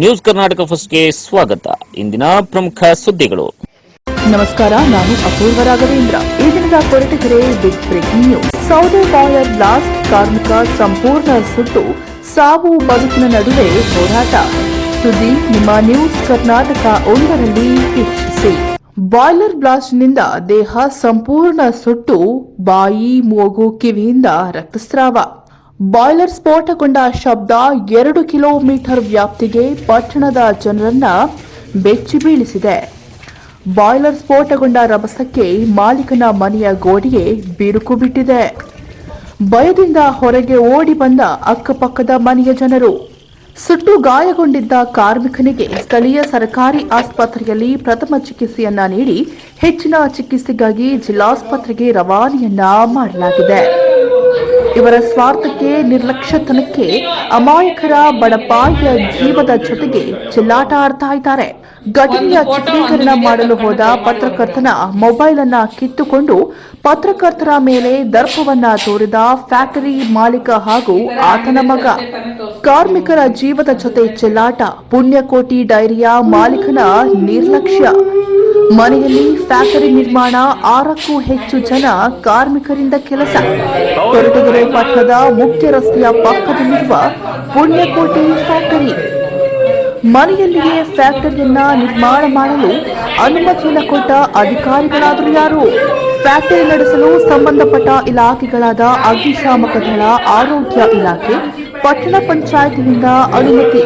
News Karnataka ಫಸ್ಟ್ಗೆ ಸ್ವಾಗತ. ಇಂದಿನ ಪ್ರಮುಖ ಸುದ್ದಿಗಳು. ನಮಸ್ಕಾರ, ನಾನು ಅಪೂರ್ವ ರಾಘವೇಂದ್ರ. ಈ ದಿನದ ಕೊರಟಗೆರೆ ಬಿಗ್ ಬ್ರೇಕಿಂಗ್ ನ್ಯೂಸ್ ಸೌದೆ ಬಾಯರ್ ಬ್ಲಾಸ್ಟ್, ಕಾರ್ಮಿಕ ಸಂಪೂರ್ಣ ಸುಟ್ಟು, ಸಾವು ಬದುಕಿನ ನಡುವೆ ಹೋರಾಟ. ಸುದ್ದಿ ನಿಮ್ಮ ನ್ಯೂಸ್ ಕರ್ನಾಟಕ ಒಂದರಲ್ಲಿ ವೀಕ್ಷಿಸಿ. ಬಾಯ್ಲರ್ ಬ್ಲಾಸ್ಟ್ನಿಂದ ದೇಹ ಸಂಪೂರ್ಣ ಸುಟ್ಟು, ಬಾಯಿ, ಮೂಗು, ಕಿವಿಯಿಂದ ರಕ್ತಸ್ರಾವ. ಬಾಯ್ಲರ್ ಸ್ಫೋಟಗೊಂಡ ಶಬ್ದ ಎರಡು ಕಿಲೋಮೀಟರ್ ವ್ಯಾಪ್ತಿಗೆ ಪಟ್ಟಣದ ಜನರನ್ನ ಬೆಚ್ಚಿ ಬೀಳಿಸಿದೆ. ಬಾಯ್ಲರ್ ಸ್ಫೋಟಗೊಂಡ ರಭಸಕ್ಕೆ ಮಾಲೀಕನ ಮನೆಯ ಗೋಡೆಗೆ ಬಿರುಕು ಬಿಟ್ಟಿದೆ. ಭಯದಿಂದ ಹೊರಗೆ ಓಡಿ ಬಂದ ಅಕ್ಕಪಕ್ಕದ ಮನೆಯ ಜನರು. ಸುಟ್ಟು ಗಾಯಗೊಂಡಿದ್ದ ಕಾರ್ಮಿಕನಿಗೆ ಸ್ಥಳೀಯ ಸರ್ಕಾರಿ ಆಸ್ಪತ್ರೆಯಲ್ಲಿ ಪ್ರಥಮ ಚಿಕಿತ್ಸೆಯನ್ನ ನೀಡಿ ಹೆಚ್ಚಿನ ಚಿಕಿತ್ಸೆಗಾಗಿ ಜಿಲ್ಲಾಸ್ಪತ್ರೆಗೆ ರವಾನೆಯನ್ನ ಮಾಡಲಾಗಿದೆ. ಇವರ ಸ್ವಾರ್ಥಕ್ಕೆ, ನಿರ್ಲಕ್ಷ್ಯತನಕ್ಕೆ ಅಮಾಯಕರ ಬಡಪಾಯಿಯ ಜೀವದ ಜೊತೆಗೆ ಚೆಲ್ಲಾಟ ಆಡ್ತಾ ಇದ್ದಾರೆ. ಘಟನೆಯ ಚಿತ್ರೀಕರಣ ಮಾಡಲು ಹೋದ ಪತ್ರಕರ್ತನ ಮೊಬೈಲ್ ಅನ್ನ ಕಿತ್ತುಕೊಂಡು ಪತ್ರಕರ್ತರ ಮೇಲೆ ದರ್ಪವನ್ನ ತೋರಿದ ಫ್ಯಾಕ್ಟರಿ ಮಾಲೀಕ ಹಾಗೂ ಆತನ ಮಗ. ಕಾರ್ಮಿಕರ ಜೀವದ ಜೊತೆ ಚೆಲ್ಲಾಟ, ಪುಣ್ಯಕೋಟಿ ಡೈರಿಯ ಮಾಲೀಕನ ನಿರ್ಲಕ್ಷ್ಯ. ಮನೆಯಲ್ಲಿ ಫ್ಯಾಕ್ಟರಿ ನಿರ್ಮಾಣ, ಆರಕ್ಕೂ ಹೆಚ್ಚು ಜನ ಕಾರ್ಮಿಕರಿಂದ ಕೆಲಸ. ಕೊರಟಗೆರೆ ಪಟ್ಟಣದ ಮುಖ್ಯ ರಸ್ತೆಯ ಪಕ್ಕದಲ್ಲಿರುವ ಪುಣ್ಯಕೋಟೆ ಫ್ಯಾಕ್ಟರಿ. ಮನೆಯಲ್ಲಿಯೇ ಫ್ಯಾಕ್ಟರಿಯನ್ನ ನಿರ್ಮಾಣ ಮಾಡಲು ಅನುಮತಿಯನ್ನು ಕೊಟ್ಟ ಅಧಿಕಾರಿಗಳಾದರೂ ಯಾರು? ಫ್ಯಾಕ್ಟರಿ ನಡೆಸಲು ಸಂಬಂಧಪಟ್ಟ ಇಲಾಖೆಗಳಾದ ಅಗ್ನಿಶಾಮಕ ದಳ, ಆರೋಗ್ಯ ಇಲಾಖೆ, ಪಟ್ಟಣ ಪಂಚಾಯತಿನಿಂದ ಅನುಮತಿ.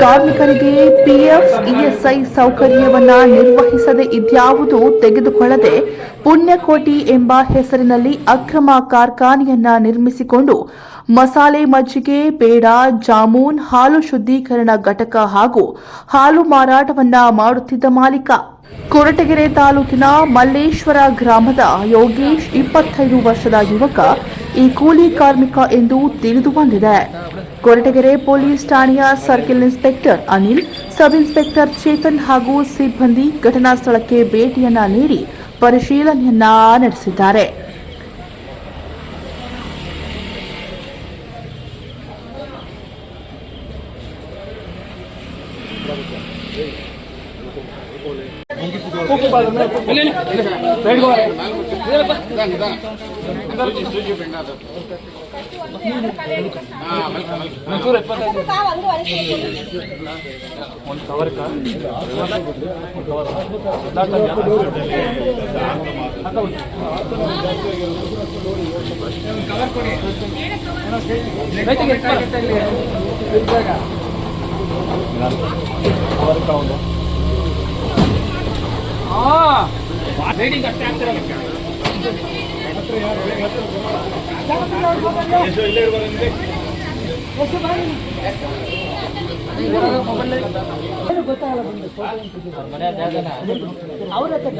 ಕಾರ್ಮಿಕರಿಗೆ ಪಿಎಫ್ ಇಎಸ್ಐ ಸೌಕರ್ಯವನ್ನ ನಿರ್ವಹಿಸದೆ ಇದ್ಯಾವುದೂ ತೆಗೆದುಕೊಳ್ಳದೆ ಪುಣ್ಯಕೋಟಿ ಎಂಬ ಹೆಸರಿನಲ್ಲಿ ಅಕ್ರಮ ಕಾರ್ಖಾನೆಯನ್ನ ನಿರ್ಮಿಸಿಕೊಂಡು ಮಸಾಲೆ ಮಜ್ಜಿಗೆ ಬೇಡ ಜಾಮೂನ್, ಹಾಲು ಶುದ್ಧೀಕರಣ ಘಟಕ ಹಾಗೂ ಹಾಲು ಮಾರಾಟವನ್ನ ಮಾಡುತ್ತಿದ್ದ ಮಾಲೀಕ. ಕೊರಟಗೆರೆ ತಾಲೂಕಿನ ಮಲ್ಲೇಶ್ವರ ಗ್ರಾಮದ ಯೋಗೇಶ್ ಇಪ್ಪತ್ತೈದು ವರ್ಷದ ಯುವಕ ಈ ಕೂಲಿ ಕಾರ್ಮಿಕ ಎಂದು ತಿಳಿದು ಬಂದಿದೆ ಕೊರಟಗೆರೆ ಪೊಲೀಸ್ ಠಾಣೆಯ circle inspector Anil, sub inspector Chetan ಹಾಗೂ ಸಿಬ್ಬಂದಿ ಘಟನಾ ಸ್ಥಳಕ್ಕೆ ಭೇಟಿಯನ್ನ ನೀಡಿ ಪರಿಶೀಲನೆಯನ್ನ ನಡೆಸಿದ್ದಾರೆ. ಒಂದು ಕವರ್ ಕವರ್ ಕವರ್ ಹಾಂ ವೇಡಿಂಗ್ ಅಷ್ಟೇ ಆಗ್ತಿರಲ್ಲ ಗೊತ್ತಾಗಲ್ಲ ಬಂದು ಅವರ ತಕ್ಕ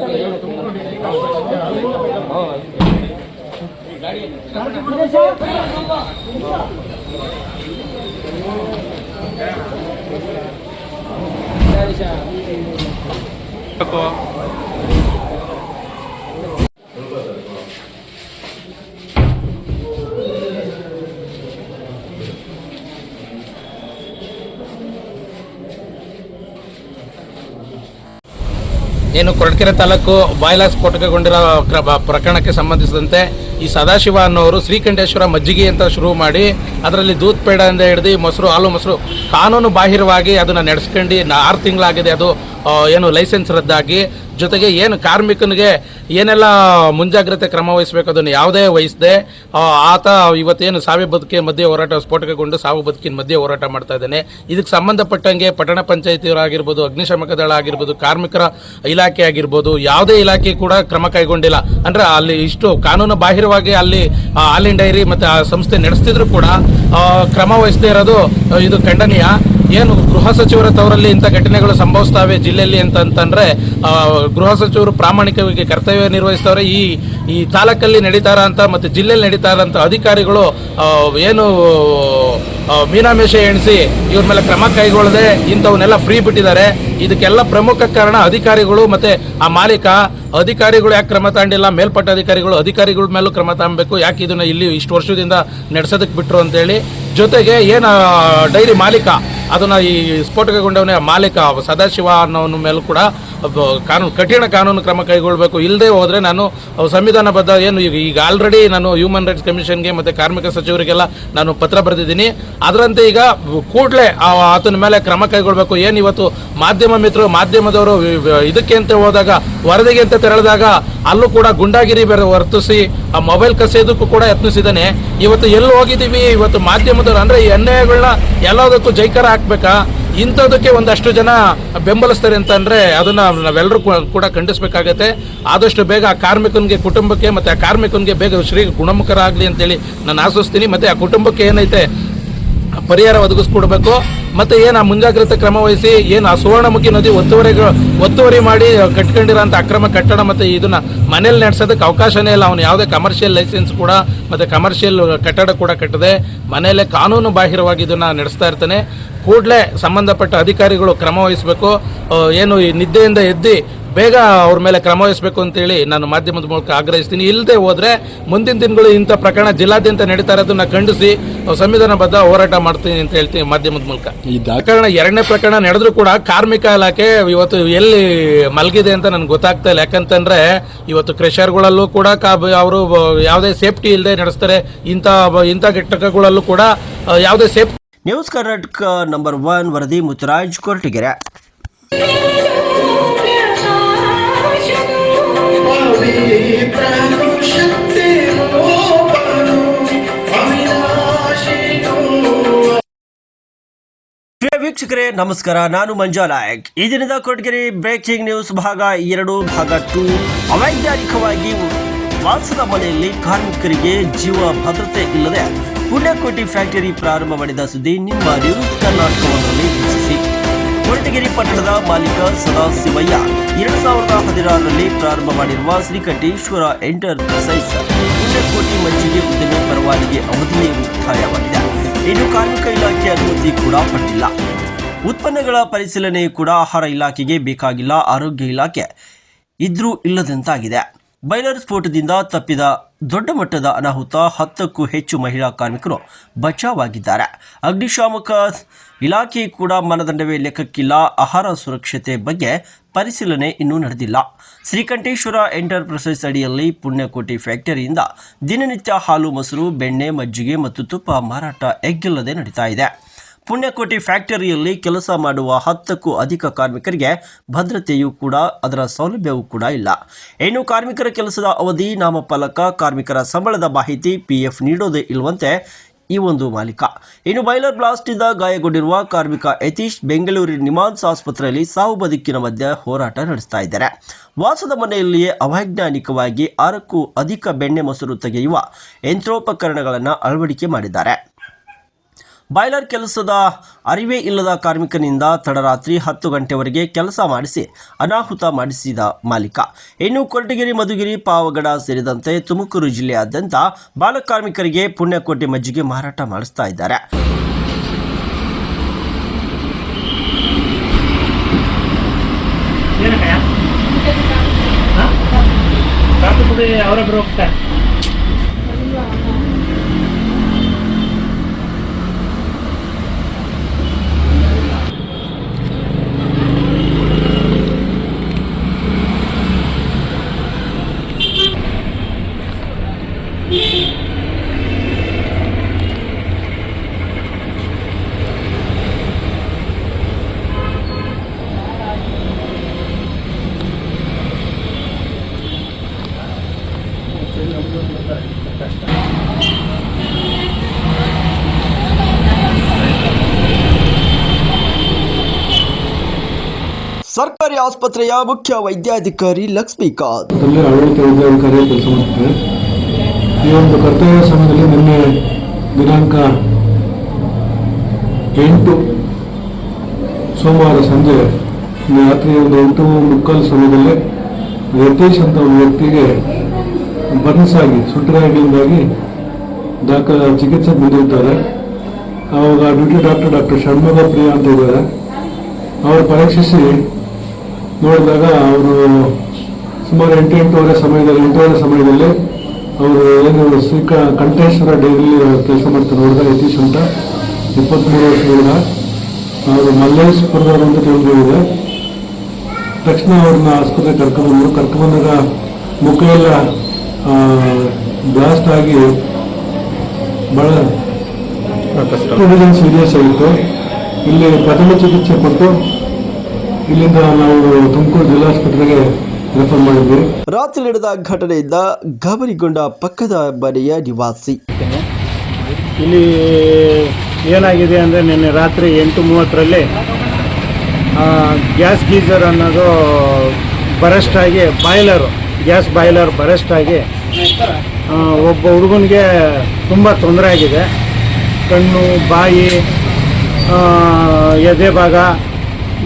ಏನು ಕೊರಟಗೆರೆ ತಾಲೂಕು ಬಾಯ್ಲಾಸ್ ಸ್ಫೋಟಕಗೊಂಡಿರೋ ಪ್ರಕರಣಕ್ಕೆ ಸಂಬಂಧಿಸಿದಂತೆ ಈ ಸದಾಶಿವ ಅನ್ನೋರು ಶ್ರೀಕಂಠೇಶ್ವರ ಮಜ್ಜಿಗೆ ಅಂತ ಶುರು ಮಾಡಿ ಅದರಲ್ಲಿ ದೂತ್ ಪೇಡ ಅಂತ ಹಿಡಿದು ಮೊಸರು, ಹಾಲು ಮೊಸರು ಕಾನೂನು ಬಾಹಿರವಾಗಿ ಅದನ್ನು ನಡೆಸ್ಕೊಂಡು ಆರು ತಿಂಗಳಾಗಿದೆ ಅದು ಏನು ಲೈಸೆನ್ಸ್ ರದ್ದಾಗಿ. ಜೊತೆಗೆ ಏನು ಕಾರ್ಮಿಕನಿಗೆ ಏನೆಲ್ಲ ಮುಂಜಾಗ್ರತೆ ಕ್ರಮ ವಹಿಸಬೇಕು ಅದನ್ನು ಯಾವುದೇ ವಹಿಸದೆ ಆತ ಇವತ್ತೇನು ಸಾವಿ ಬದುಕಿನ ಮಧ್ಯೆ ಹೋರಾಟ, ಸ್ಫೋಟಕಗೊಂಡು ಸಾವು ಬದುಕಿನ ಮಧ್ಯೆ ಹೋರಾಟ ಮಾಡ್ತಾ ಇದ್ದಾನೆ. ಇದಕ್ಕೆ ಸಂಬಂಧಪಟ್ಟಂಗೆ ಪಟ್ಟಣ ಪಂಚಾಯತಿಯವರಾಗಿರ್ಬೋದು ಅಗ್ನಿಶಾಮಕ ದಳ ಆಗಿರ್ಬೋದು, ಕಾರ್ಮಿಕರ ಇಲಾಖೆ ಆಗಿರ್ಬೋದು, ಯಾವುದೇ ಇಲಾಖೆ ಕೂಡ ಕ್ರಮ ಕೈಗೊಂಡಿಲ್ಲ. ಅಂದ್ರೆ ಅಲ್ಲಿ ಇಷ್ಟು ಕಾನೂನು ಬಾಹಿರವಾಗಿ ಅಲ್ಲಿ ಹಾಲಿನ ಡೈರಿ ಮತ್ತೆ ಆ ಸಂಸ್ಥೆ ನಡೆಸ್ತಿದ್ರು ಕೂಡ ಕ್ರಮ ವಹಿಸದೇ ಇರೋದು ಇದು ಖಂಡನೀಯ. ಏನು ಗೃಹ ಸಚಿವರ ತವರಲ್ಲಿ ಇಂಥ ಘಟನೆಗಳು ಸಂಭವಿಸ್ತಾವೆ ಜಿಲ್ಲೆಯಲ್ಲಿ ಅಂತ ಅಂತಂದ್ರೆ ಗೃಹ ಸಚಿವರು ಪ್ರಾಮಾಣಿಕವಾಗಿ ಕರ್ತವ್ಯ ನಿರ್ವಹಿಸ್ತವ್ರೆ. ಈ ಈ ತಾಲೂಕಲ್ಲಿ ನಡೀತಾರ ಅಂತ ಮತ್ತೆ ಜಿಲ್ಲೆಯಲ್ಲಿ ನಡೀತಾರ ಅಂತ ಅಧಿಕಾರಿಗಳು ಏನು ಮೀನಾಮೇಷ ಎಣಿಸಿ ಇವ್ರ ಮೇಲೆ ಕ್ರಮ ಕೈಗೊಳ್ಳದೆ ಇಂಥವನ್ನೆಲ್ಲ ಫ್ರೀ ಬಿಟ್ಟಿದ್ದಾರೆ. ಇದಕ್ಕೆಲ್ಲ ಪ್ರಮುಖ ಕಾರಣ ಅಧಿಕಾರಿಗಳು ಮತ್ತೆ ಆ ಮಾಲೀಕ. ಅಧಿಕಾರಿಗಳು ಯಾಕೆ ಕ್ರಮ ತಾಂಡಿಲ್ಲ? ಮೇಲ್ಪಟ್ಟ ಅಧಿಕಾರಿಗಳು ಅಧಿಕಾರಿಗಳ ಮೇಲೂ ಕ್ರಮ ತಾಂಬೇಕು ಯಾಕೆ ಇದನ್ನ ಇಲ್ಲಿ ಇಷ್ಟು ವರ್ಷದಿಂದ ನಡೆಸೋದಕ್ಕೆ ಬಿಟ್ರು ಅಂತೇಳಿ ಜೊತೆಗೆ ಏನು ಡೈರಿ ಮಾಲೀಕ, ಅದನ್ನ ಈ ಸ್ಫೋಟಕಗೊಂಡವನೇ ಮಾಲೀಕ, ಸದಾಶಿವ ಅನ್ನೋನ ಮೇಲೂ ಕೂಡ ಕಾನೂನು, ಕಠಿಣ ಕಾನೂನು ಕ್ರಮ ಕೈಗೊಳ್ಳಬೇಕು ಇಲ್ಲದೆ ಹೋದರೆ ನಾನು ಸಂವಿಧಾನಬದ್ಧ ಏನು, ಈಗ ಈಗ ಆಲ್ರೆಡಿ ನಾನು ಹ್ಯೂಮನ್ ರೈಟ್ಸ್ ಕಮಿಷನ್ಗೆ ಮತ್ತೆ ಕಾರ್ಮಿಕ ಸಚಿವರಿಗೆಲ್ಲ ನಾನು ಪತ್ರ ಬರೆದಿದ್ದೀನಿ. ಅದರಂತೆ ಈಗ ಕೂಡಲೇ ಆತನ ಮೇಲೆ ಕ್ರಮ ಕೈಗೊಳ್ಳಬೇಕು ಏನು ಇವತ್ತು ಮಾಧ್ಯಮ ಮಿತ್ರರು, ಮಾಧ್ಯಮದವರು ಇದಕ್ಕೆ ಅಂತ ಹೋದಾಗ, ವರದಿಗೆ ಅಂತ ತೆರಳಿದಾಗ, ಅಲ್ಲೂ ಕೂಡ ಗುಂಡಾಗಿರಿ ವರ್ತಿಸಿ ಆ ಮೊಬೈಲ್ ಕಸಿಯೋದಕ್ಕೂ ಕೂಡ ಯತ್ನಿಸಿದ್ದಾನೆ. ಇವತ್ತು ಎಲ್ಲಿ ಹೋಗಿದ್ದೀವಿ? ಇವತ್ತು ಮಾಧ್ಯಮದವರು ಅಂದ್ರೆ ಈ ಅನ್ಯಾಯಗಳನ್ನ ಎಲ್ಲದಕ್ಕೂ ಜೈಕಾರ ಹಾಕ್ಬೇಕಾ? ಇಂಥದಕ್ಕೆ ಒಂದಷ್ಟು ಜನ ಬೆಂಬಲಿಸ್ತಾರೆ ಅಂತ ಅಂದ್ರೆ ಅದನ್ನ ನಾವೆಲ್ಲರೂ ಕೂಡ ಖಂಡಿಸಬೇಕಾಗತ್ತೆ. ಆದಷ್ಟು ಬೇಗ ಆ ಕಾರ್ಮಿಕನಿಗೆ ಕುಟುಂಬಕ್ಕೆ ಮತ್ತೆ ಆ ಕಾರ್ಮಿಕನಿಗೆ ಬೇಗ ಶ್ರೀ ಗುಣಮುಖರಾಗಲಿ ಅಂತೇಳಿ ನಾನು ಆಶಿಸ್ತೀನಿ ಮತ್ತೆ ಆ ಕುಟುಂಬಕ್ಕೆ ಏನೈತೆ? ಪರಿಹಾರ ಒದಗಿಸ್ಕೊಡ್ಬೇಕು. ಮತ್ತೆ ಏನು ಆ ಮುಂಜಾಗ್ರತೆ ಕ್ರಮ ವಹಿಸಿ, ಏನು ಆ ಸುವರ್ಣಮುಖಿ ನದಿ ಒತ್ತುವರಿ ಒತ್ತುವರಿ ಮಾಡಿ ಕಟ್ಕೊಂಡಿರೋಂಥ ಅಕ್ರಮ ಕಟ್ಟಡ ಮತ್ತೆ ಇದನ್ನ ಮನೇಲಿ ನಡೆಸೋದಕ್ಕೆ ಅವಕಾಶನೇ ಇಲ್ಲ. ಅವನು ಯಾವುದೇ ಕಮರ್ಷಿಯಲ್ ಲೈಸೆನ್ಸ್ ಕೂಡ ಮತ್ತೆ ಕಮರ್ಷಿಯಲ್ ಕಟ್ಟಡ ಕೂಡ ಕಟ್ಟದೆ. ಮನೆಯಲ್ಲೇ ಕಾನೂನು ಬಾಹಿರವಾಗಿ ಇದನ್ನ ನಡೆಸ್ತಾ ಇರ್ತಾನೆ. ಕೂಡಲೇ ಸಂಬಂಧಪಟ್ಟ ಅಧಿಕಾರಿಗಳು ಕ್ರಮ ವಹಿಸಬೇಕು. ಏನು ಈ ನಿದ್ದೆಯಿಂದ ಎದ್ದಿ ಬೇಗ ಅವ್ರ ಮೇಲೆ ಕ್ರಮ ವಹಿಸಬೇಕು ಅಂತೇಳಿ ನಾನು ಮಾಧ್ಯಮದ ಮೂಲಕ ಆಗ್ರಹಿಸ್ತೀನಿ. ಇಲ್ಲದೆ ಹೋದ್ರೆ ಮುಂದಿನ ದಿನಗಳು ಇಂಥ ಪ್ರಕರಣ ಜಿಲ್ಲಾದ್ಯಂತ ನಡೀತಾ ಇರೋದನ್ನ ಖಂಡಿಸಿ ಸಂವಿಧಾನಬದ್ಧ ಹೋರಾಟ ಮಾಡ್ತೀನಿ ಅಂತ ಹೇಳ್ತೀನಿ ಮಾಧ್ಯಮದ ಮೂಲಕ. ಈ ದಾ ಪ್ರಕರಣ ಎರಡನೇ ಪ್ರಕರಣ ನಡೆದ್ರೂ ಕೂಡ ಕಾರ್ಮಿಕ ಇಲಾಖೆ ಇವತ್ತು ಎಲ್ಲಿ ಮಲಗಿದೆ ಅಂತ ನನ್ಗೆ ಗೊತ್ತಾಗ್ತಾ ಇಲ್ಲ. ಯಾಕಂತಂದ್ರೆ ಇವತ್ತು ಕ್ರೆಷರ್ಗಳಲ್ಲೂ ಕೂಡ ಅವರು ಯಾವುದೇ ಸೇಫ್ಟಿ ಇಲ್ಲದೆ ನಡೆಸ್ತಾರೆ. ಇಂಥ ಇಂಥ ಘಟಕಗಳಲ್ಲೂ ಕೂಡ ಯಾವುದೇ safety news Karnataka number one ವರದಿ ಮುತ್ತರಾಜ್ ಕೊರಟಗೆರೆ. ವೀಕ್ಷಕರೇ, ನಮಸ್ಕಾರ. ನಾನು ಮಂಜಾ ನಾಯಕ್. ಈ ದಿನದ ಬ್ರೇಕಿಂಗ್ ನ್ಯೂಸ್ ಭಾಗ ಎರಡು, ಭಾಗ ಟು. ಅವೈಜ್ಞಾನಿಕವಾಗಿ ವಾಸದ ಮನೆಯಲ್ಲಿ ಕಾರ್ಮಿಕರಿಗೆ ಜೀವ ಭದ್ರತೆ ಇಲ್ಲದೆ ಪುಣ್ಯಕೋಟಿ ಫ್ಯಾಕ್ಟರಿ ಪ್ರಾರಂಭ ಮಾಡಿದ ಸುದ್ದಿ ನಿಮ್ಮ ನ್ಯೂಸ್ ಕರ್ನಾಟಕವನ್ನು ವೀಕ್ಷಿಸಿ. ಕೊರಟಗೆರೆ ಪಟ್ಟಣದ ಮಾಲೀಕ ಸದಾಶಿವಯ್ಯ. ಎರಡ್ ಸಾವಿರದ ಹದಿನಾರರಲ್ಲಿ ಪ್ರಾರಂಭ ಮಾಡಿರುವ ಶ್ರೀಕಂಠೇಶ್ವರ ಎಂಟರ್ಪ್ರೈಸಸ್ ಕೋಟಿ ಮಜ್ಜಿಗೆ ಉದ್ಯಮ ಪರವಾನಗಿ ಅವಧಿಯೇ ಮುಕ್ತಾಯವಾಗಿದೆ. ಇನ್ನು ಕಾರ್ಮಿಕ ಇಲಾಖೆ ಅನುಮತಿ ಕೂಡ ಪಡೆದಿಲ್ಲ. ಉತ್ಪನ್ನಗಳ ಪರಿಶೀಲನೆ ಕೂಡ ಆಹಾರ ಇಲಾಖೆಗೆ ಬೇಕಾಗಿಲ್ಲ, ಆರೋಗ್ಯ ಇಲಾಖೆ ಇದ್ರೂ ಇಲ್ಲದಂತಾಗಿದೆ. ಬೈಲರ್ ಸ್ಫೋಟದಿಂದ ತಪ್ಪಿದ ದೊಡ್ಡ ಮಟ್ಟದ ಅನಾಹುತ, ಹತ್ತಕ್ಕೂ ಹೆಚ್ಚು ಮಹಿಳಾ ಕಾರ್ಮಿಕರು ಬಚಾವಾಗಿದ್ದಾರೆ. ಅಗ್ನಿಶಾಮಕ ಇಲಾಖೆ ಕೂಡ ಮಾನದಂಡವೇ ಲೆಕ್ಕಕ್ಕಿಲ್ಲ. ಆಹಾರ ಸುರಕ್ಷತೆ ಬಗ್ಗೆ ಪರಿಶೀಲನೆ ಇನ್ನೂ ನಡೆದಿಲ್ಲ. ಶ್ರೀಕಂಠೇಶ್ವರ ಎಂಟರ್ಪ್ರೈಸಸ್ ಅಡಿಯಲ್ಲಿ ಪುಣ್ಯಕೋಟಿ ಫ್ಯಾಕ್ಟರಿಯಿಂದ ದಿನನಿತ್ಯ ಹಾಲು, ಮೊಸರು, ಬೆಣ್ಣೆ, ಮಜ್ಜಿಗೆ ಮತ್ತು ತುಪ್ಪ ಮಾರಾಟ ಎಗ್ಗಿಲ್ಲದೆ ನಡೀತಾ ಇದೆ. ಪುಣ್ಯಕೋಟಿ ಫ್ಯಾಕ್ಟರಿಯಲ್ಲಿ ಕೆಲಸ ಮಾಡುವ ಹತ್ತಕ್ಕೂ ಅಧಿಕ ಕಾರ್ಮಿಕರಿಗೆ ಭದ್ರತೆಯೂ ಕೂಡ, ಅದರ ಸೌಲಭ್ಯವೂ ಕೂಡ ಇಲ್ಲ. ಇನ್ನು ಕಾರ್ಮಿಕರ ಕೆಲಸದ ಅವಧಿ, ನಾಮಫಲಕ, ಕಾರ್ಮಿಕರ ಸಂಬಳದ ಮಾಹಿತಿ, ಪಿಎಫ್ ನೀಡೋದೇ ಇಲ್ಲವಂತೆ ಈ ಒಂದು ಮಾಲೀಕ. ಇನ್ನು ಬೈಲರ್ ಬ್ಲಾಸ್ಟ್ನಿಂದ ಗಾಯಗೊಂಡಿರುವ ಕಾರ್ಮಿಕ ಯತೀಶ್, ಬೆಂಗಳೂರಿನ ನಿಮಾನ್ಸ್ ಆಸ್ಪತ್ರೆಯಲ್ಲಿ ಸಾವು ಬದುಕಿನ ಮಧ್ಯೆ ಹೋರಾಟ ನಡೆಸ್ತಾ ಇದ್ದಾರೆ. ವಾಸದ ಮನೆಯಲ್ಲಿಯೇ ಅವೈಜ್ಞಾನಿಕವಾಗಿ ಆರಕ್ಕೂ ಅಧಿಕ ಬೆಣ್ಣೆ ಮೊಸರು ತೆಗೆಯುವ ಯಂತ್ರೋಪಕರಣಗಳನ್ನು ಅಳವಡಿಕೆ ಮಾಡಿದ್ದಾರೆ. ಬಾಯ್ಲರ್ ಕೆಲಸದ ಅರಿವೇ ಇಲ್ಲದ ಕಾರ್ಮಿಕನಿಂದ ತಡರಾತ್ರಿ ಹತ್ತು ಗಂಟೆವರೆಗೆ ಕೆಲಸ ಮಾಡಿಸಿ ಅನಾಹುತ ಮಾಡಿಸಿದ ಮಾಲೀಕ. ಇನ್ನು ಕೊರಟಗೆರೆ, ಮಧುಗಿರಿ, ಪಾವಗಡ ಸೇರಿದಂತೆ ತುಮಕೂರು ಜಿಲ್ಲೆಯಾದ್ಯಂತ ಬಾಲಕಾರ್ಮಿಕರಿಗೆ ಪುಣ್ಯಕೋಟೆ ಮಜ್ಜಿಗೆ ಮಾರಾಟ ಮಾಡಿಸ್ತಾ ಇದ್ದಾರೆ. ಅವರೊಬ್ಬರು ಹೋಗ್ತಾರೆ ಸರ್ಕಾರಿ ಆಸ್ಪತ್ರೆಯ ಮುಖ್ಯ ವೈದ್ಯಾಧಿಕಾರಿ ಲಕ್ಷ್ಮೀಕಾಂತ್ ಆಡಳಿತ ವೈದ್ಯಾಧಿಕಾರಿ ಕೆಲಸ ಮಾಡ್ತಾರೆ ಈ ಒಂದು ಕರ್ತವ್ಯ ಸಮಯದಲ್ಲಿ ನಿನ್ನೆ ದಿನಾಂಕ ಎಂಟು ಸೋಮವಾರ ಸಂಜೆ ರಾತ್ರಿ ಒಂದು ಎಂಟು ಮುಕ್ಕಾಲು ಸಮಯದಲ್ಲಿ ಯತೀಶ್ ಅಂತ ಒಂದು ವ್ಯಕ್ತಿಗೆ ಬನ್ಸಾಗಿ ಆಗಿ ದಾಖ ಚಿಕಿತ್ಸೆ ಬಂದಿರ್ತಾರೆ. ಅವಾಗ duty doctor doctor Shanmuga Priya ಅಂತ ಇದ್ದಾರೆ. ಅವರು ಪರೀಕ್ಷಿಸಿ ನೋಡಿದಾಗ ಅವರು ಸುಮಾರು ಎಂಟು ಎಂಟೂವರೆ ಸಮಯದಲ್ಲಿ ಎಂಟೂವರೆ ಸಮಯದಲ್ಲಿ ಅವರು ಏನು ಶ್ರೀಕ ಕಂಠೇಶ್ವರ ಡೈರಿಲಿ ಕೆಲಸ ಮಾಡ್ತಾರೆ ಹುಡುಗ ಯತೀಶ್ ಅಂತ. ಇಪ್ಪತ್ತ್ಮೂರು ವರ್ಷ ಹುಡುಗ ಅವರು ಮಲ್ಲೇಶ್ಪುರದವರು ಅಂತ ತಿಳಿದಿದೆ ತಕ್ಷಣ ಅವ್ರನ್ನ ಆಸ್ಪತ್ರೆಗೆ ಕರ್ಕೊಂಡ್ಬಂದರು ಕರ್ಕೊಂಡ್ಬಂದಾಗ ಮುಖ ಎಲ್ಲ ಬ್ಲಾಸ್ಟ್ ಆಗಿ ಭಾಳ ಸೀರಿಯಸ್ ಆಗಿತ್ತು. ಇಲ್ಲಿ ಪ್ರಥಮ ಚಿಕಿತ್ಸೆ ಕೊಟ್ಟು ಇಲ್ಲಿಂದ ನಾವು ತುಮಕೂರು ಜಿಲ್ಲಾಸ್ಪತ್ರೆಗೆ ರೆಫರ್ ಮಾಡಿದ್ವಿ. ರಾತ್ರಿ ನಡೆದ ಘಟನೆಯಿಂದ ಗಾಬರಿಗೊಂಡ ಪಕ್ಕದ ಮನೆಯ ನಿವಾಸಿ. ಇಲ್ಲಿ ಏನಾಗಿದೆ ಅಂದರೆ ನಿನ್ನೆ ರಾತ್ರಿ ಎಂಟು ಮೂವತ್ತರಲ್ಲಿ ಗ್ಯಾಸ್ ಗೀಜರ್ ಅನ್ನೋದು ಬರೆಸ್ಟ್ ಆಗಿ ಬಾಯ್ಲರು ಗ್ಯಾಸ್ ಬಾಯ್ಲರ್ ಬರೆಸ್ಟ್ ಆಗಿ ಒಬ್ಬ ಹುಡುಗನಿಗೆ ತುಂಬ ತೊಂದರೆ ಆಗಿದೆ. ಕಣ್ಣು ಬಾಯಿ ಎದೆ ಭಾಗ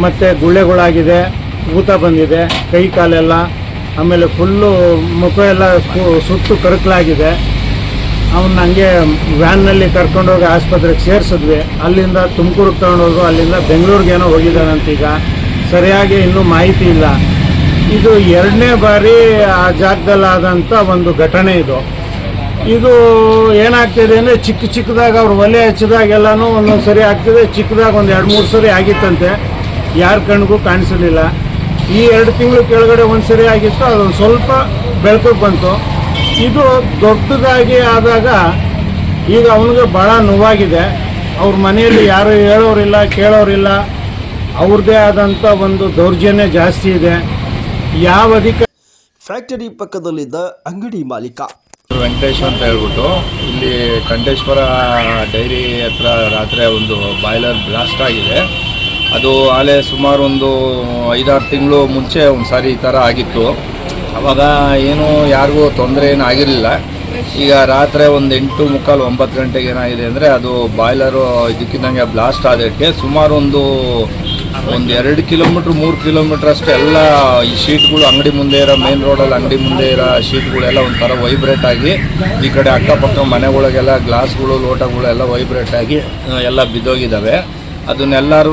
ಮತ್ತು ಗುಳ್ಳೆಗಳಾಗಿದೆ, ಊತ ಬಂದಿದೆ, ಕೈ ಕಾಲೆಲ್ಲ, ಆಮೇಲೆ ಫುಲ್ಲು ಮುಖ ಎಲ್ಲ ಸುಟ್ಟು ಕರಕಲಾಗಿದೆ. ಅವನ್ನ ಹಂಗೆ ವ್ಯಾನ್ನಲ್ಲಿ ಕರ್ಕೊಂಡೋಗಿ ಆಸ್ಪತ್ರೆಗೆ ಸೇರಿಸಿದ್ವಿ. ಅಲ್ಲಿಂದ ತುಮಕೂರಿಗೆ ತಗೊಂಡೋದ್ರು, ಅಲ್ಲಿಂದ ಬೆಂಗಳೂರಿಗೇನೋ ಹೋಗಿದ್ದಾನಂತೀಗ ಸರಿಯಾಗಿ ಇನ್ನೂ ಮಾಹಿತಿ ಇಲ್ಲ. ಇದು ಎರಡನೇ ಬಾರಿ ಆ ಜಾಗದಲ್ಲಾದಂಥ ಒಂದು ಘಟನೆ ಇದು. ಇದು ಏನಾಗ್ತಿದೆ ಅಂದರೆ ಚಿಕ್ಕ ಚಿಕ್ಕದಾಗ ಅವ್ರು ಒಲೆ ಹಚ್ಚಿದಾಗೆಲ್ಲನೂ ಒಂದೊಂದು ಸರಿ ಆಗ್ತಿದೆ, ಚಿಕ್ಕದಾಗ ಒಂದು ಎರಡು ಮೂರು ಸರಿ ಆಗಿತ್ತಂತೆ. ಯಾರ ಕಣ್ಗೂ ಕಾಣಿಸಲಿಲ್ಲ. ಈ ಎರಡು ತಿಂಗಳು ಕೆಳಗಡೆ ಒಂದು ಸರಿ ಆಗಿತ್ತು ಅದೊಂದು ಸ್ವಲ್ಪ ಬೆಳಕು ಬಂತು. ಇದು ದೊಡ್ಡದಾಗಿ ಆದಾಗ ಈಗ ಅವನಿಗೆ ಭಾಳ ನೋವಾಗಿದೆ. ಅವ್ರ ಮನೆಯಲ್ಲಿ ಯಾರು ಹೇಳೋರಿಲ್ಲ ಕೇಳೋರಿಲ್ಲ. ಅವ್ರದ್ದೇ ಆದಂಥ ಒಂದು ದೌರ್ಜನ್ಯ ಜಾಸ್ತಿ ಇದೆ. ಯಾವ ಅಧಿಕ ಫ್ಯಾಕ್ಟರಿ ಪಕ್ಕದಲ್ಲಿದ್ದ ಅಂಗಡಿ ಮಾಲೀಕ. ವೆಂಕಟೇಶ್ ಅಂತ ಹೇಳ್ಬಿಟ್ಟು ಇಲ್ಲಿ ಕಂಠೇಶ್ವರ ಡೈರಿ ಹತ್ರ ರಾತ್ರಿ ಒಂದು ಬಾಯ್ಲರ್ ಬ್ಲಾಸ್ಟ್ ಆಗಿದೆ. ಅದು ಆಲೆ ಸುಮಾರು ಒಂದು ಐದಾರು ತಿಂಗಳು ಮುಂಚೆ ಒಂದು ಸಾರಿ ಈ ಥರ ಆಗಿತ್ತು. ಅವಾಗ ಏನು ಯಾರಿಗೂ ತೊಂದರೆ ಏನು ಆಗಿರಲಿಲ್ಲ. ಈಗ ರಾತ್ರಿ ಒಂದು ಎಂಟು ಮುಕ್ಕಾಲು ಒಂಬತ್ತು ಗಂಟೆಗೆ ಏನಾಗಿದೆ ಅಂದರೆ ಅದು ಬಾಯ್ಲರು ಇದಕ್ಕಿದ್ದಂಗೆ ಬ್ಲಾಸ್ಟ್ ಆದಕ್ಕೆ ಸುಮಾರು ಒಂದು ಒಂದು ಎರಡು ಕಿಲೋಮೀಟ್ರ್, ಮೂರು ಕಿಲೋಮೀಟ್ರ್ ಅಷ್ಟು ಎಲ್ಲ ಈ ಶೀಟ್ಗಳು ಅಂಗಡಿ ಮುಂದೆ ಇರೋ ಮೇನ್ ರೋಡಲ್ಲಿ ಅಂಗಡಿ ಮುಂದೆ ಇರೋ ಶೀಟ್ಗಳೆಲ್ಲ ಒಂಥರ ವೈಬ್ರೇಟ್ ಆಗಿ ಈ ಕಡೆ ಅಕ್ಕಪಕ್ಕ ಮನೆಗಳಿಗೆಲ್ಲ ಗ್ಲಾಸ್ಗಳು ಲೋಟಗಳು ಎಲ್ಲ ವೈಬ್ರೇಟ್ ಆಗಿ ಎಲ್ಲ ಬಿದ್ದೋಗಿದ್ದಾವೆ. ಅದನ್ನೆಲ್ಲರೂ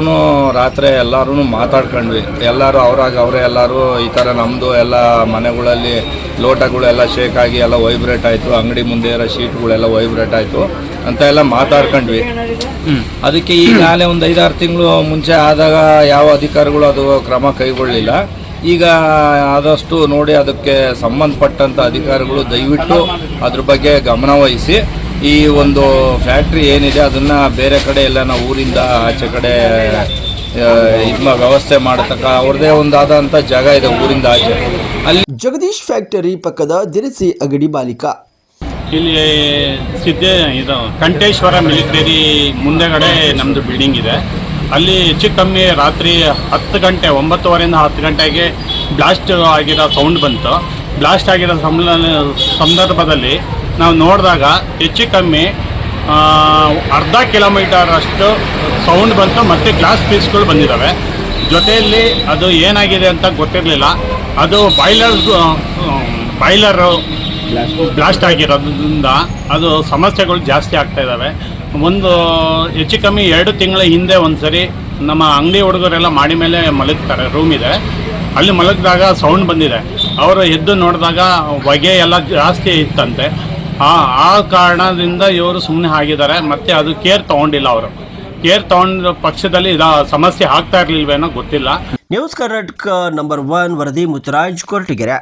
ರಾತ್ರಿ ಎಲ್ಲರೂ ಮಾತಾಡ್ಕೊಂಡ್ವಿ. ಎಲ್ಲರೂ ಅವ್ರಾಗ ಅವರೇ ಎಲ್ಲರೂ ಈ ಥರ ನಮ್ಮದು ಎಲ್ಲ ಮನೆಗಳಲ್ಲಿ ಲೋಟಗಳೆಲ್ಲ ಶೇಕ್ ಆಗಿ ಎಲ್ಲ ವೈಬ್ರೇಟ್ ಆಯಿತು. ಅಂಗಡಿ ಮುಂದೆ ಇರೋ ಶೀಟ್ಗಳೆಲ್ಲ ವೈಬ್ರೇಟ್ ಆಯಿತು. ಅಂತ ಎಲ್ಲ ಮಾತಾಡ್ಕೊಂಡ್ವಿ. ಅದಕ್ಕೆ ಈಗಾಗಲೇ ಒಂದು ಐದಾರು ತಿಂಗಳು ಮುಂಚೆ ಆದಾಗ ಯಾವ ಅಧಿಕಾರಿಗಳು ಅದು ಕ್ರಮ ಕೈಗೊಳ್ಳಲಿಲ್ಲ ಈಗ ಆದಷ್ಟು ನೋಡಿ ಅದಕ್ಕೆ ಸಂಬಂಧಪಟ್ಟಂಥ ಅಧಿಕಾರಿಗಳು ದಯವಿಟ್ಟು ಅದ್ರ ಬಗ್ಗೆ ಗಮನ ವಹಿಸಿ ಈ ಒಂದು ಫ್ಯಾಕ್ಟ್ರಿ ಏನಿದೆ ಅದನ್ನು ಬೇರೆ ಕಡೆ ಎಲ್ಲ ನಾವು ಊರಿಂದ ಆಚೆ ಕಡೆ ಇದು ವ್ಯವಸ್ಥೆ ಮಾಡತಕ್ಕ ಅವ್ರದೇ ಒಂದಾದಂಥ ಜಾಗ ಇದೆ ಊರಿಂದ ಆಚೆ. ಅಲ್ಲಿ ಜಗದೀಶ್ ಫ್ಯಾಕ್ಟರಿ ಪಕ್ಕದ ದಿನಸಿ ಅಗಡಿ ಬಾಲಿಕಾ ಇಲ್ಲಿ ಸಿದ್ದೆ ಇದು ಕಂಠೇಶ್ವರ ಮಿಲಿಟರಿ ಮುಂದೆಗಡೆ ನಮ್ಮದು ಬಿಲ್ಡಿಂಗ್ ಇದೆ. ಅಲ್ಲಿ ಹೆಚ್ಚು ಕಮ್ಮಿ ರಾತ್ರಿ ಹತ್ತು ಗಂಟೆ ಒಂಬತ್ತುವರೆಯಿಂದ ಹತ್ತು ಗಂಟೆಗೆ ಬ್ಲಾಸ್ಟ್ ಆಗಿರೋ ಸೌಂಡ್ ಬಂತು. ಬ್ಲಾಸ್ಟ್ ಆಗಿರೋ ಸಂದರ್ಭದಲ್ಲಿ ನಾವು ನೋಡಿದಾಗ ಹೆಚ್ಚು ಕಮ್ಮಿ ಅರ್ಧ ಕಿಲೋಮೀಟರ್ ಅಷ್ಟು ಸೌಂಡ್ ಬಂತು ಮತ್ತು ಗ್ಲಾಸ್ ಪೀಸ್ಗಳು ಬಂದಿದ್ದಾವೆ ಜೊತೆಯಲ್ಲಿ ಅದು ಏನಾಗಿದೆ ಅಂತ ಗೊತ್ತಿರಲಿಲ್ಲ. ಅದು ಬಾಯ್ಲರ್ ಬಾಯ್ಲರು ಬ್ಲಾಸ್ಟ್ ಆಗಿರೋದ್ರಿಂದ ಅದು ಸಮಸ್ಯೆಗಳು ಜಾಸ್ತಿ ಆಗ್ತಾ ಇದ್ದಾವೆ ಒಂದು ಹೆಚ್ಚು ಕಮ್ಮಿ ಎರಡು ತಿಂಗಳ ಹಿಂದೆ ಒಂದು ಸರಿ ನಮ್ಮ ಅಂಗಡಿ ಹುಡುಗರೆಲ್ಲ ಮಾಡಿ ಮೇಲೆ ಮಲಗ್ತಾರೆ ರೂಮ್ ಇದೆ. ಅಲ್ಲಿ ಮಲಗಿದಾಗ ಸೌಂಡ್ ಬಂದಿದೆ. ಅವರು ಎದ್ದು ನೋಡಿದಾಗ ಹೊಗೆ ಎಲ್ಲ ಜಾಸ್ತಿ ಇತ್ತಂತೆ. ಆ ಆ ಕಾರಣದಿಂದ ಇವರು ಸುಮ್ಮನೆ ಆಗಿದ್ದಾರೆ. ಮತ್ತೆ ಅದು ಕೇರ್ ತಗೊಂಡಿಲ್ಲ ಅವರು. ಕೇರ್ ತಗೊಂಡ ಪಕ್ಷದಲ್ಲಿ ಇದ ಸಮಸ್ಯೆ ಆಗ್ತಾ ಇರ್ಲಿಲ್ವೇನೋ ಗೊತ್ತಿಲ್ಲ. ನ್ಯೂಸ್ ಕರ್ನಾಟಕ ನಂಬರ್ ಒನ್ ವರದಿ ಮುತ್ತರಾಜ್ ಕೊರಟಗೆರೆ.